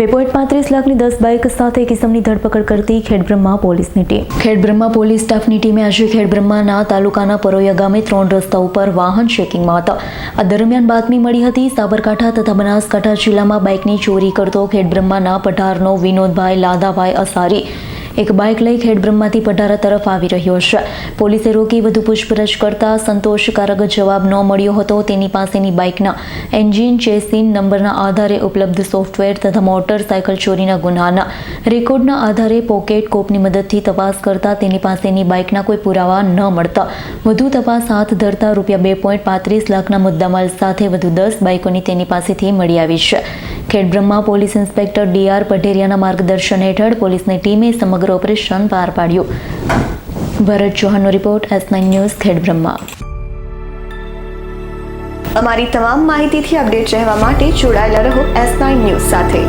બે પોઈન્ટ પાંત્રીસ લાખની દસ બાઇક સાથે કિસમની ધરપકડ કરતી ખેડબ્રહ્મા પોલીસની ટીમ. ખેડબ્રહ્મા પોલીસ સ્ટાફની ટીમે આજે ખેડબ્રહ્માના તાલુકાના પરોયા ગામે ત્રણ રસ્તા ઉપર વાહન ચેકિંગમાં હતા. આ દરમિયાન બાતમી મળી હતી, સાબરકાંઠા તથા બનાસકાંઠા જિલ્લામાં બાઇકની ચોરી કરતો ખેડબ્રહ્માના પઠારનો વિનોદભાઈ લાદાભાઈ અસારી એક બાઇક લઈ ખેડબ્રહ્માથી પઢારા તરફ આવી રહ્યો છે. પોલીસે રોકી વધુ પૂછપરછ કરતા સંતોષકારક જવાબ ન મળ્યો હતો. તેની પાસેની બાઇકના એન્જિન, ચેસિન નંબરના આધારે ઉપલબ્ધ સોફ્ટવેર તથા મોટરસાયકલ ચોરીના ગુનાના રેકોર્ડના આધારે પોકેટ કોપની મદદથી તપાસ કરતા તેની પાસેની બાઇકના કોઈ પુરાવા ન મળતા વધુ તપાસ હાથ ધરતા રૂપિયા બે પોઈન્ટ પાંત્રીસ લાખના મુદ્દામાલ સાથે વધુ દસ બાઇકોની તેની પાસેથી મળી આવી છે. ખેડબ્રહ્મા પોલીસ ઇન્સ્પેક્ટર ડીઆર પટેરિયાના માર્ગદર્શન હેઠળ પોલીસની ટીમે સમગ્ર ઓપરેશન પાર પાડ્યું. Bharat ચૌહાણનો report S nine news Khedbrahma. અમારી તમામ માહિતીથી અપડેટ રહેવા માટે જોડાયેલા રહો એસ નાઇન ન્યૂઝ સાથે.